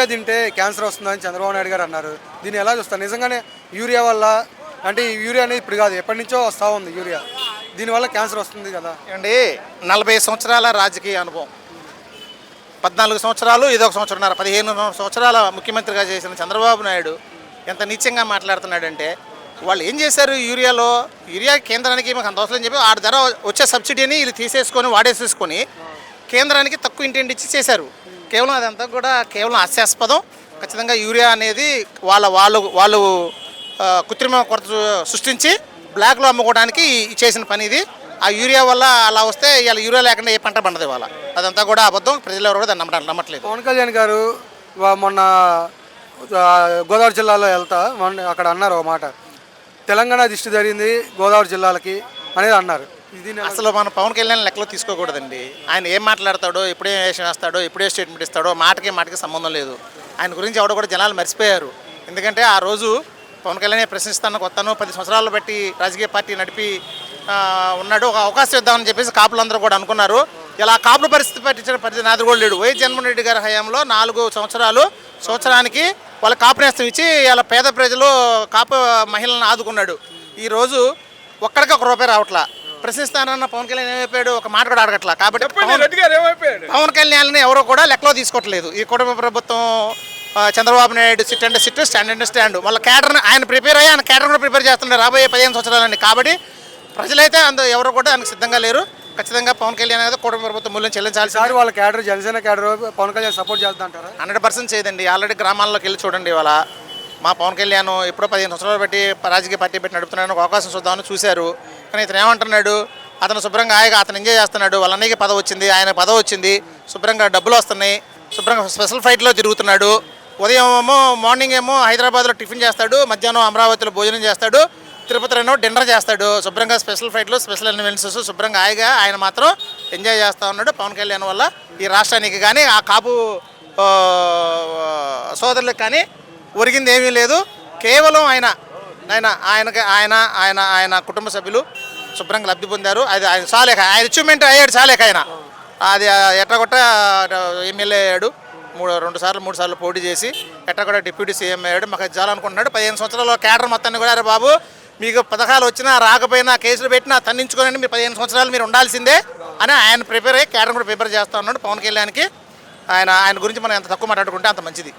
Urea తింటే cancer వస్తుందని చంద్రబాబు నాయుడు గారు అన్నారు. దీన్ని ఎలా చూస్తారు? నిజంగానే యూరియా వల్ల అంటే ఈ యూరియా అనేది ఇప్పుడు కాదు ఎప్పటి నుంచో వస్తూ ఉంది యూరియా. దీనివల్ల క్యాన్సర్ వస్తుంది కదా. అండి నలభై సంవత్సరాల రాజకీయ అనుభవం. పద్నాలుగు సంవత్సరాలు ఇదొక సంవత్సరంన్నర పదిహేను సంవత్సరాల ముఖ్యమంత్రిగా చేసిన చంద్రబాబు నాయుడు ఎంత నీచంగా మాట్లాడుతున్నాడంటే వాళ్ళు ఏం చేశారు యూరియాలో? యూరియా కేంద్రానికి మాకు అంత అవసరం చెప్పి ఆ ధర వచ్చే సబ్సిడీని వీళ్ళు తీసేసుకొని వాడేసేసుకొని కేంద్రానికి తక్కువ ఇంటెంట్ ఇచ్చి చేశారు. కేవలం అదంతా కూడా కేవలం హాస్యాస్పదం ఖచ్చితంగా యూరియా అనేది వాళ్ళ వాళ్ళు వాళ్ళు కృత్రిమ కొరత సృష్టించి బ్లాక్లో అమ్ముకోవడానికి చేసిన పని ఇది. ఆ యూరియా వల్ల అలా వస్తే ఇవాళ యూరియా లేకుండా ఏ పంట పండదు ఇవాళ. అదంతా కూడా అబద్ధం. ప్రజలు ఎవరు కూడా దాన్ని నమ్మడం నమ్మట్లేదు. పవన్ కళ్యాణ్ గారు మొన్న గోదావరి జిల్లాలో వెళ్తా మొన్న అక్కడ అన్నారు ఒక మాట. తెలంగాణ దిష్టి జరిగింది గోదావరి జిల్లాలకి అనేది అన్నారు. అసలు మన పవన్ కళ్యాణ్ లెక్కలో తీసుకోకూడదండి. ఆయన ఏం మాట్లాడతాడో ఎప్పుడే వేషం వేస్తాడో ఎప్పుడే స్టేట్మెంట్ ఇస్తాడో మాటకి మాటకి సంబంధం లేదు. ఆయన గురించి ఎవడో కూడా జనాలు మర్చిపోయారు. ఎందుకంటే ఆ రోజు పవన్ కళ్యాణ్ ప్రశ్నిస్తాను కొత్తను పది సంవత్సరాలు బట్టి రాజకీయ పార్టీ నడిపి ఉన్నాడు. ఒక అవకాశం ఇద్దామని చెప్పేసి కాపులందరూ కూడా అనుకున్నారు. ఇలా కాపుల పరిస్థితి పట్టించిన పరిస్థితి నాది కూడా లేడు. వైఎస్ జగన్మోహన్ రెడ్డి గారి హయాంలో నాలుగు సంవత్సరాలు సంవత్సరానికి వాళ్ళ కాపు నేస్తం ఇచ్చి ఇలా పేద ప్రజలు కాపు మహిళలను ఆదుకున్నాడు. ఈరోజు ఒక్కడికి ఒక రూపాయి రావట్లా. ప్రశ్నిస్తానన్న పవన్ కళ్యాణ్ ఏమైపోయాడు? ఒక మాట కూడా అడగట్లా. కాబట్టి పవన్- రెడ్డి గారు ఏమైపోయాడు? పవన్ కళ్యాణ్ని ఎవరో కూడా లెక్కలో తీసుకోవట్లేదు. ఈ కుటుంబ ప్రభుత్వం చంద్రబాబు నాయుడు సిట్ అంటే సిట్ స్టాండ్ అంటే స్టాండ్ వాళ్ళ క్యాడర్ ఆయన ప్రిపేర్ అయ్యి ఆయన క్యాడర్ కూడా ప్రిపేర్ చేస్తున్నారు రాబోయే పదిహేను సంవత్సరాలని కాబట్టి ప్రజలైతే అందు ఎవరు కూడా దానికి సిద్ధంగా లేరు. ఖచ్చితంగా పవన్ కళ్యాణ్ అనేది కుటుంబ ప్రభుత్వం మూల్యం చెల్లించాల్సి ఈసారి వాళ్ళ cadre Janasena cadre Pawan Kalyan support చేస్తా అంటారా హండ్రెడ్ పర్సెంట్ చేయదండి. ఆల్రెడీ గ్రామాల్లోకి వెళ్ళి చూడండి ఇవాళ. మా పవన్ కళ్యాణ్ ఎప్పుడో పదిహేను సంవత్సరాలు పెట్టి రాజకీయ పార్టీ పెట్టి నడుపుతున్నాడు ఒక అవకాశం చూద్దామని చూశారు. కానీ ఇతను ఏమంటున్నాడు? అతను శుభ్రంగా ఆయన అతను ఎంజాయ్ చేస్తున్నాడు. వాళ్ళ అన్నయ్యకి పదవి వచ్చింది ఆయన పదవి వచ్చింది. శుభ్రంగా డబ్బులు వస్తున్నాయి. శుభ్రంగా స్పెషల్ ఫ్లైట్లో తిరుగుతున్నాడు. ఉదయం ఏమో మార్నింగ్ ఏమో హైదరాబాద్లో టిఫిన్ చేస్తాడు. మధ్యాహ్నం అమరావతిలో భోజనం చేస్తాడు. తిరుపతిలో డిన్నర్ చేస్తాడు. శుభ్రంగా స్పెషల్ ఫ్లైట్లు స్పెషల్ ఎన్వెన్సెస్ శుభ్రంగా హాయిగా ఆయన మాత్రం ఎంజాయ్ చేస్తూ ఉన్నాడు పవన్ కళ్యాణ్ వల్ల. ఈ రాష్ట్రానికి కానీ ఆ కాపు సోదరులకు కానీ ఒరిగింది ఏమీ లేదు. కేవలం ఆయన ఆయన ఆయనకి ఆయన ఆయన ఆయన కుటుంబ సభ్యులు శుభ్రంగా లబ్ధి పొందారు. అది ఆయన చాలేక ఆయన అచీవ్మెంట్ అయ్యాడు చాలేక ఆయన. అది ఎట్టగొట్ట ఎమ్మెల్యే అయ్యాడు. మూడు రెండు సార్లు మూడు సార్లు పోటీ చేసి ఎట్టగొట్ట డిప్యూటీ సీఎం అయ్యాడు. మాకు ఇచ్చాలనుకుంటున్నాడు పదిహేను సంవత్సరాల కేటర్ మొత్తాన్ని కూడా "అరే బాబు మీకు పథకాలు వచ్చినా రాకపోయినా కేసులు పెట్టినా తన్నించుకోనండి. మీరు పదిహేను సంవత్సరాలు మీరు ఉండాల్సిందే అని ఆయన ప్రిపేర్ అయ్యి క్యాడర్ కూడా ప్రిపేర్ చేస్తా ఉన్నాడు పవన్ కళ్యాణ్కి. ఆయన ఆయన గురించి మనం ఎంత తక్కువ మాట్లాడుకుంటే అంత మంచిది.